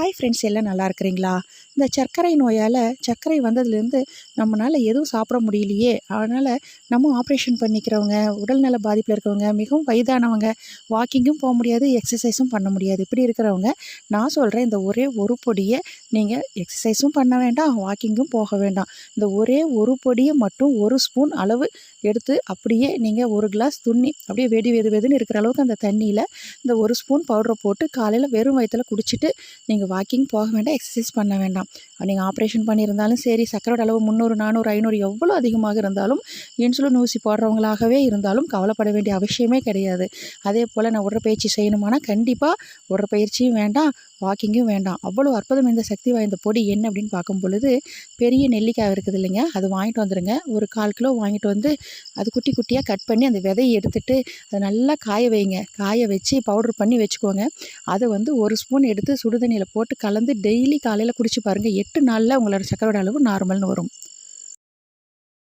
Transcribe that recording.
Hi friends எல்லாம் நல்லா இருக்கிறீங்களா? இந்த சர்க்கரை நோயால் சர்க்கரை வந்ததுலேருந்து நம்மளால் எதுவும் சாப்பிட முடியலையே. அதனால் நம்ம ஆப்ரேஷன் பண்ணிக்கிறவங்க உடல்நல பாதிப்பில் இருக்கிறவங்க மிகவும் வயதானவங்க வாக்கிங்கும் போக முடியாது எக்ஸசைஸும் பண்ண முடியாது. இப்படி இருக்கிறவங்க நான் சொல்கிறேன் இந்த ஒரே ஒரு பொடியை நீங்கள் எக்ஸசைஸும் பண்ண வேண்டாம் வாக்கிங்கும் போக வேண்டாம். இந்த ஒரே ஒரு பொடியை மட்டும் ஒரு ஸ்பூன் அளவு எடுத்து அப்படியே நீங்கள் ஒரு கிளாஸ் துண்ணி அப்படியே வெடி வெது வெதுன்னு இருக்கிற அளவுக்கு அந்த தண்ணியில் இந்த ஒரு ஸ்பூன் பவுடரை போட்டு காலையில் வெறும் வயிற்றில் குடிச்சிட்டு நீங்கள் வாக்கிங் போக வேண்டாம் எக்ஸசைஸ் பண்ண வேண்டாம். நீங்கள் ஆப்ரேஷன் பண்ணியிருந்தாலும் சரி சக்கரோட அளவு முந்நூறு நானூறு ஐநூறு எவ்வளோ அதிகமாக இருந்தாலும் இன்சுலின் ஊசி போடுறவங்களாகவே இருந்தாலும் கவலைப்பட வேண்டிய அவசியமே கிடையாது. அதே போல் நான் உடற்பயிற்சி செய்யணுமானா கண்டிப்பாக உடற்பயிற்சியும் வேண்டாம் வாக்கிங்கும் வேண்டாம். அவ்வளோ அற்புதம் இந்த சக்தி வாய்ந்த பொடி என்ன அப்படின்னு பார்க்கும் பொழுது பெரிய நெல்லிக்காய் இருக்குது இல்லைங்க. அது வாங்கிட்டு வந்துடுங்க ஒரு கால் கிலோ வாங்கிட்டு வந்து அது குட்டி குட்டியாக கட் பண்ணி அந்த விதையை எடுத்துட்டு அதை நல்லா காய வைங்க. காய வச்சு பவுடர் பண்ணி வச்சுக்கோங்க. அதை வந்து ஒரு ஸ்பூன் எடுத்து சுடுதண்ணியில் போட்டு கலந்து டெய்லி காலையில் குடிச்சு பாருங்கள் எட்டு நாளில் உங்களோட சக்கரோட அளவு நார்மல்னு வரும்.